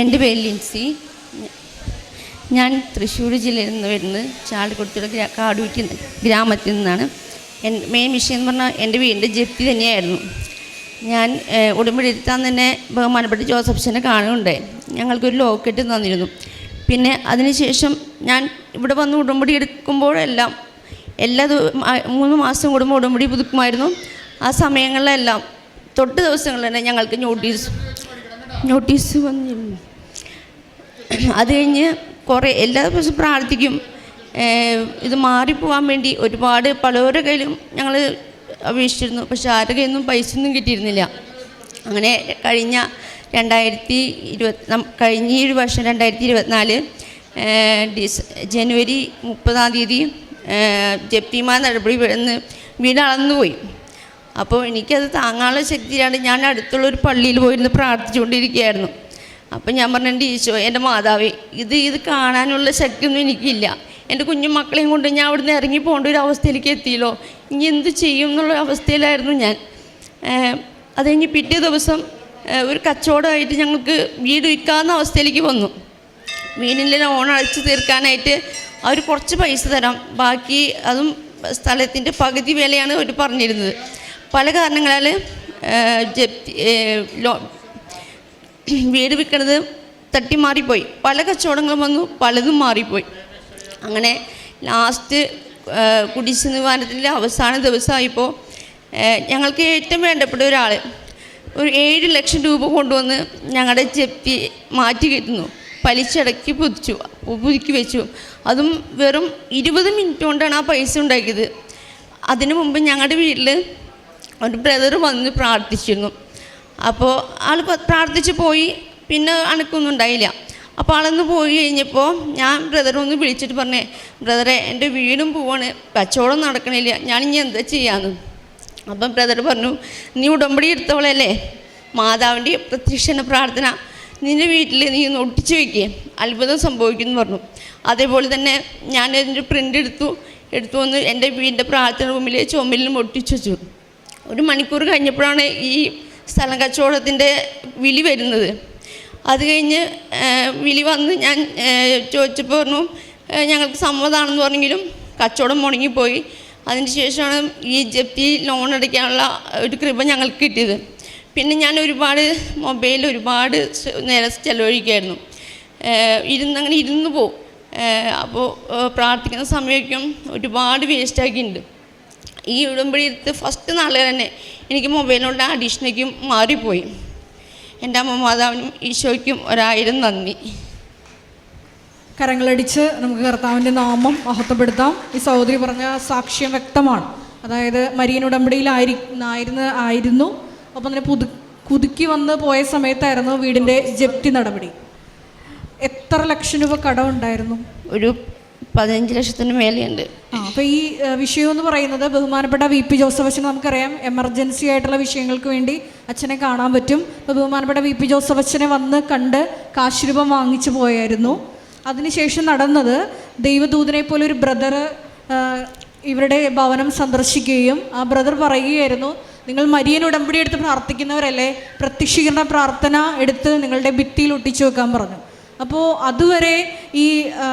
എന്റെ പേര് ലിൻസി. ഞാൻ തൃശ്ശൂർ ജില്ലയിൽ നിന്ന് വരുന്നത് ചാലിക്കുളത്തുള്ള കാടുവിറ്റി ഗ്രാമത്തിൽ നിന്നാണ്. മെയിൻ വിഷയം എന്ന് പറഞ്ഞാൽ എന്റെ വീടിന്റെ ജപ്തി തന്നെയായിരുന്നു. ഞാൻ ഏഹ്, ഉടമ്പടി എടുത്താൻ തന്നെ ബഹുമാനപ്പെട്ട ജോസഫ്സിനെ കാണുകയുണ്ടായി ഞങ്ങൾക്കൊരു ലോക്കറ്റ് തന്നിരുന്നു. പിന്നെ അതിനുശേഷം ഞാൻ ഇവിടെ വന്ന് ഉടമ്പടി എടുക്കുമ്പോഴെല്ലാം എല്ലാ മൂന്ന് മാസം കൂടുമ്പോൾ ഉടമ്പടി പുതുക്കുമായിരുന്നു. ആ സമയങ്ങളിലെല്ലാം തൊട്ട് ദിവസങ്ങളിൽ തന്നെ ഞങ്ങൾക്ക് നോട്ടീസ് നോട്ടീസ് വന്നിരുന്നു. അത് കഴിഞ്ഞ് കുറേ എല്ലാ ദിവസവും പ്രാർത്ഥിക്കും. ഇത് മാറിപ്പോവാൻ വേണ്ടി ഒരുപാട് പലവരുടെ കയ്യിലും ഞങ്ങൾ അപേക്ഷിച്ചിരുന്നു. പക്ഷെ ആരുടെ കയ്യിലൊന്നും പൈസ ഒന്നും കിട്ടിയിരുന്നില്ല. അങ്ങനെ കഴിഞ്ഞ രണ്ടായിരത്തി ഇരുപത്തി കഴിഞ്ഞ ഒരു വർഷം രണ്ടായിരത്തി ഇരുപത്തിനാല് ഡിസ് ജനുവരി മുപ്പതാം തീയതി ജപ്തിമാർ ജപ്തിമാ നടപടി എന്ന് വീട് അളന്നുപോയി അപ്പോൾ എനിക്കത് താങ്ങാനുള്ള ശക്തിയാണ് ഞാൻ അടുത്തുള്ള ഒരു പള്ളിയിൽ പോയിരുന്ന് പ്രാർത്ഥിച്ചുകൊണ്ടിരിക്കുകയായിരുന്നു. അപ്പം ഞാൻ പറഞ്ഞു എന്റെ ഈശോ എന്റെ മാതാവേ ഇത് ഇത് കാണാനുള്ള ശക്തിയൊന്നും എനിക്കില്ല. എന്റെ കുഞ്ഞു മക്കളെയും കൊണ്ട് ഞാൻ അവിടുന്ന് ഇറങ്ങി പോകേണ്ട ഒരു അവസ്ഥയിലേക്ക് എത്തിയല്ലോ. ഇനി എന്ത് ചെയ്യും എന്നുള്ള അവസ്ഥയിലായിരുന്നു ഞാൻ. അത് കഴിഞ്ഞ് പിറ്റേ ദിവസം ഒരു കച്ചവടമായിട്ട് ഞങ്ങൾക്ക് വീട് വിൽക്കാവുന്ന അവസ്ഥയിലേക്ക് വന്നു. വീടിന്റെ ലോൺ അടച്ചു തീർക്കാനായിട്ട് അവർ കുറച്ച് പൈസ തരാം. ബാക്കി അതും സ്ഥലത്തിന്റെ പകുതി വിലയാണ് അവർ പറഞ്ഞിരുന്നത്. പല കാരണങ്ങളാൽ ജപ്തി വീട് വിൽക്കണത് തട്ടി മാറിപ്പോയി. പല കച്ചവടങ്ങളും വന്നു പലതും മാറിപ്പോയി. അങ്ങനെ ലാസ്റ്റ് കുടിശ് നിവാരണത്തിന്റെ അവസാന ദിവസമായപ്പോൾ ഞങ്ങൾക്ക് ഏറ്റവും വേണ്ടപ്പെട്ട ഒരാൾ ഒരു ഏഴ് ലക്ഷം രൂപ കൊണ്ടുവന്ന് ഞങ്ങളുടെ ചെപ്പി മാറ്റി കിട്ടുന്നു. പലിശടക്കി പുതിച്ചു പുതുക്കി വെച്ചു. അതും വെറും ഇരുപത് മിനിറ്റ് കൊണ്ടാണ് ആ പൈസ ഉണ്ടാക്കിയത്. അതിനു മുമ്പ് ഞങ്ങളുടെ വീട്ടിൽ ഒരു ബ്രദർ വന്ന് പ്രാർത്ഥിച്ചിരുന്നു. അപ്പോൾ ആൾ പ്രാർത്ഥിച്ച് പോയി പിന്നെ അണക്കൊന്നും ഉണ്ടായില്ല. അപ്പോൾ ആളൊന്ന് പോയി കഴിഞ്ഞപ്പോൾ ഞാൻ ബ്രദറെ ഒന്ന് വിളിച്ചിട്ട് പറഞ്ഞേ ബ്രദറെ എന്റെ വീടും പോവാണ് കച്ചവടം നടക്കണില്ല ഞാനിനി എന്താ ചെയ്യാന്ന്? അപ്പം ബ്രദർ പറഞ്ഞു നീ ഉടമ്പടി എടുത്തവളല്ലേ മാതാവിന്റെ പ്രത്യക്ഷണ പ്രാർത്ഥന. നിന്റെ വീട്ടിൽ നീ ഒന്ന് ഒട്ടിച്ചു വയ്ക്കുക അത്ഭുതം സംഭവിക്കുമെന്ന് പറഞ്ഞു. അതേപോലെ തന്നെ ഞാൻ അതിന്റെ പ്രിന്റ് എടുത്തു എടുത്തു വന്ന് എന്റെ വീടിന്റെ പ്രാർത്ഥന റൂമിലെ ചുമലിലും ഒട്ടിച്ചു വെച്ചു. ഒരു മണിക്കൂർ കഴിഞ്ഞപ്പോഴാണ് ഈ സ്ഥലം കച്ചവടത്തിന്റെ വിളി വരുന്നത്. അത് കഴിഞ്ഞ് വിളി വന്ന് ഞാൻ ചോദിച്ചപ്പോൾ പറഞ്ഞു ഞങ്ങൾക്ക് സമ്മതമാണെന്ന് പറഞ്ഞെങ്കിലും കച്ചവടം മുടങ്ങിപ്പോയി. അതിന് ശേഷമാണ് ഈ ജപ്തി ലോൺ അടയ്ക്കാനുള്ള ഒരു കൃപ ഞങ്ങൾക്ക് കിട്ടിയത്. പിന്നെ ഞാൻ ഒരുപാട് മൊബൈലിൽ ഒരുപാട് നേരം ചിലവഴിക്കായിരുന്നു ഇരുന്ന് അങ്ങനെ ഇരുന്ന് പോവും. അപ്പോൾ പ്രാർത്ഥിക്കുന്ന സമയമൊക്കെ ഒരുപാട് വേസ്റ്റാക്കിയിട്ടുണ്ട്. ഈ ഉടമ്പടി എടുത്ത് ഫസ്റ്റ് നാൾ തന്നെ എനിക്ക് മൊബൈലിനുള്ള അഡീഷനേക്കും മാറിപ്പോയി. എന്റെ അമ്മ മാതാവിനും ഈശോയ്ക്കും ഒരായിരം നന്ദി. കരങ്ങളടിച്ച് നമുക്ക് കർത്താവിന്റെ നാമം മഹത്വപ്പെടുത്താം. ഈ സഹോദരി പറഞ്ഞ സാക്ഷ്യം വ്യക്തമാണ്. അതായത് മരിയൻ ഉടമ്പടിയിലായിരി ആയിരുന്ന ആയിരുന്നു. അപ്പം തന്നെ പുതു പുതുക്കി വന്ന് പോയ സമയത്തായിരുന്നു വീടിന്റെ ജപ്തി നടപടി. എത്ര ലക്ഷം രൂപ കടമുണ്ടായിരുന്നു ഒരു പതിനഞ്ച് ലക്ഷത്തിന് മേലെയുണ്ട്. അപ്പൊ ഈ വിഷയം എന്ന് പറയുന്നത് ബഹുമാനപ്പെട്ട വി പി ജോസഫ് അച്ഛൻ നമുക്കറിയാം. എമർജൻസി ആയിട്ടുള്ള വിഷയങ്ങൾക്ക് വേണ്ടി അച്ഛനെ കാണാൻ പറ്റും. അപ്പോൾ ബഹുമാനപ്പെട്ട വി പി ജോസഫ് അച്ഛനെ വന്ന് കണ്ട് കാശ് രൂപം വാങ്ങിച്ചു പോയായിരുന്നു. അതിനുശേഷം നടന്നത് ദൈവദൂതനെ പോലെ ഒരു ബ്രദർ ഇവരുടെ ഭവനം സന്ദർശിക്കുകയും ആ ബ്രദർ പറയുകയായിരുന്നു നിങ്ങൾ മരിയൻ ഉടമ്പടി എടുത്ത് പ്രാർത്ഥിക്കുന്നവരല്ലേ? പ്രത്യക്ഷീകരണ പ്രാർത്ഥന എടുത്ത് നിങ്ങളുടെ ഭിത്തിയിൽ ഒട്ടിച്ചു വെക്കാൻ പറഞ്ഞു. അപ്പോൾ അതുവരെ ഈ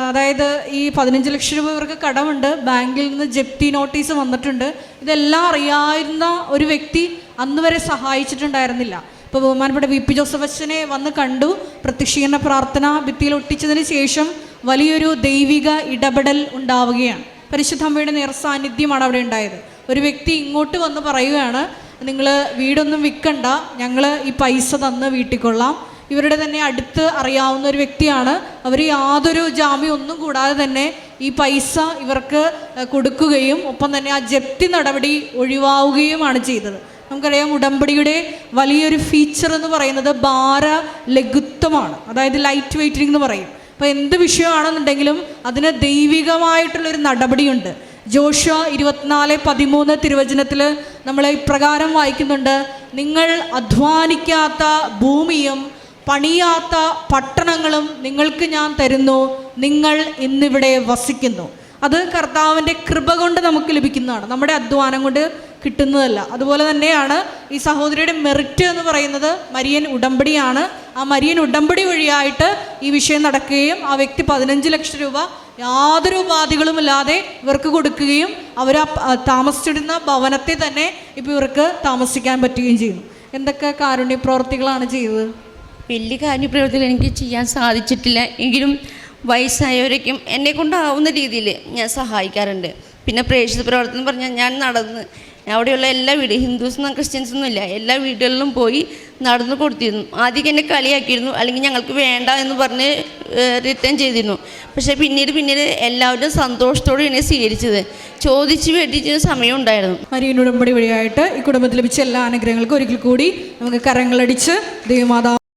അതായത് ഈ പതിനഞ്ച് ലക്ഷം രൂപ ഇവർക്ക് കടമുണ്ട്. ബാങ്കിൽ നിന്ന് ജപ്തി നോട്ടീസ് വന്നിട്ടുണ്ട്. ഇതെല്ലാം അറിയാവുന്ന ഒരു വ്യക്തി അന്ന് വരെ സഹായിച്ചിട്ടുണ്ടായിരുന്നില്ല. ഇപ്പോൾ ബഹുമാനപ്പെട്ട വി പി ജോസഫ് അച്ഛനെ വന്ന് കണ്ടു. പ്രത്യക്ഷീകരണ പ്രാർത്ഥന ഭിത്തിയിൽ ഒട്ടിച്ചതിന് ശേഷം വലിയൊരു ദൈവിക ഇടപെടൽ ഉണ്ടാവുകയാണ്. പരിശുദ്ധ അമ്മയുടെ നേർ സാന്നിധ്യമാണ് അവിടെ ഉണ്ടായത്. ഒരു വ്യക്തി ഇങ്ങോട്ട് വന്ന് പറയുകയാണ് നിങ്ങൾ വീടൊന്നും വിൽക്കണ്ട. ഞങ്ങൾ ഈ പൈസ തന്ന് വീട്ടിൽ കൊള്ളാം ഇവരുടെ തന്നെ അടുത്ത് അറിയാവുന്ന ഒരു വ്യക്തിയാണ്. അവർ യാതൊരു ജാമ്യം ഒന്നും കൂടാതെ തന്നെ ഈ പൈസ ഇവർക്ക് കൊടുക്കുകയും ഒപ്പം തന്നെ ആ ജപ്തി നടപടി ഒഴിവാവുകയുമാണ് ചെയ്തത്. നമുക്കറിയാം ഉടമ്പടിയുടെ വലിയൊരു ഫീച്ചർ എന്ന് പറയുന്നത് ഭാര ലഘുത്വമാണ്. അതായത് ലൈറ്റ് വെയ്റ്റിംഗ് എന്ന് പറയും. അപ്പോൾ എന്ത് വിഷയമാണെന്നുണ്ടെങ്കിലും അതിന് ദൈവികമായിട്ടുള്ളൊരു നടപടിയുണ്ട്. ജോഷ ഇരുപത്തിനാല് പതിമൂന്ന് തിരുവചനത്തിൽ നമ്മൾ ഇപ്രകാരം വായിക്കുന്നുണ്ട്. നിങ്ങൾ അധ്വാനിക്കാത്ത ഭൂമിയും പണിയാത്ത പട്ടണങ്ങളും നിങ്ങൾക്ക് ഞാൻ തരുന്നു. നിങ്ങൾ ഇന്നിവിടെ വസിക്കുന്നു. അത് കർത്താവിന്റെ കൃപ കൊണ്ട് നമുക്ക് ലഭിക്കുന്നതാണ്. നമ്മുടെ അധ്വാനം കൊണ്ട് കിട്ടുന്നതല്ല. അതുപോലെ തന്നെയാണ് ഈ സഹോദരിയുടെ മെറിറ്റ് എന്ന് പറയുന്നത് മരിയൻ ഉടമ്പടിയാണ്. ആ മരിയൻ ഉടമ്പടി വഴിയായിട്ട് ഈ വിഷയം നടക്കുകയും ആ വ്യക്തി പതിനഞ്ച് ലക്ഷം രൂപ യാതൊരു ഉപാധികളുമില്ലാതെ ഇവർക്ക് കൊടുക്കുകയും അവർ ആ ഭവനത്തെ തന്നെ ഇപ്പോൾ ഇവർക്ക് താമസിക്കാൻ പറ്റുകയും ചെയ്യുന്നു. എന്തൊക്കെ കാരുണ്യ പ്രവർത്തികളാണ് ചെയ്തത്? വലിയ കാര്യപ്രവർത്തികൾ എനിക്ക് ചെയ്യാൻ സാധിച്ചിട്ടില്ല. എങ്കിലും വയസ്സായവരേക്കും എന്നെ കൊണ്ടാവുന്ന രീതിയിൽ ഞാൻ സഹായിക്കാറുണ്ട്. പിന്നെ പ്രേക്ഷിത പ്രവർത്തനം പറഞ്ഞാൽ ഞാൻ നടന്ന് അവിടെയുള്ള എല്ലാ വീട് ഹിന്ദുസെന്നും ക്രിസ്ത്യൻസൊന്നും ഇല്ല. എല്ലാ വീടുകളിലും പോയി നടന്നു കൊടുത്തിരുന്നു. ആദ്യം എന്നെ കളിയാക്കിയിരുന്നു. അല്ലെങ്കിൽ ഞങ്ങൾക്ക് വേണ്ട എന്ന് പറഞ്ഞ് റിട്ടേൺ ചെയ്തിരുന്നു. പക്ഷേ പിന്നീട് പിന്നീട് എല്ലാവരും സന്തോഷത്തോടെ എന്നെ സ്വീകരിച്ചത്. ചോദിച്ച് വേണ്ടിയിട്ട് സമയം ഉണ്ടായിരുന്നു. മരിയൻ ഉടമ്പടി വഴിയായിട്ട് ഈ കുടുംബത്തിൽ ലഭിച്ച എല്ലാ അനുഗ്രഹങ്ങൾക്കും ഒരിക്കൽ കൂടി നമുക്ക് കരങ്ങളടിച്ച് ദൈവമാതാ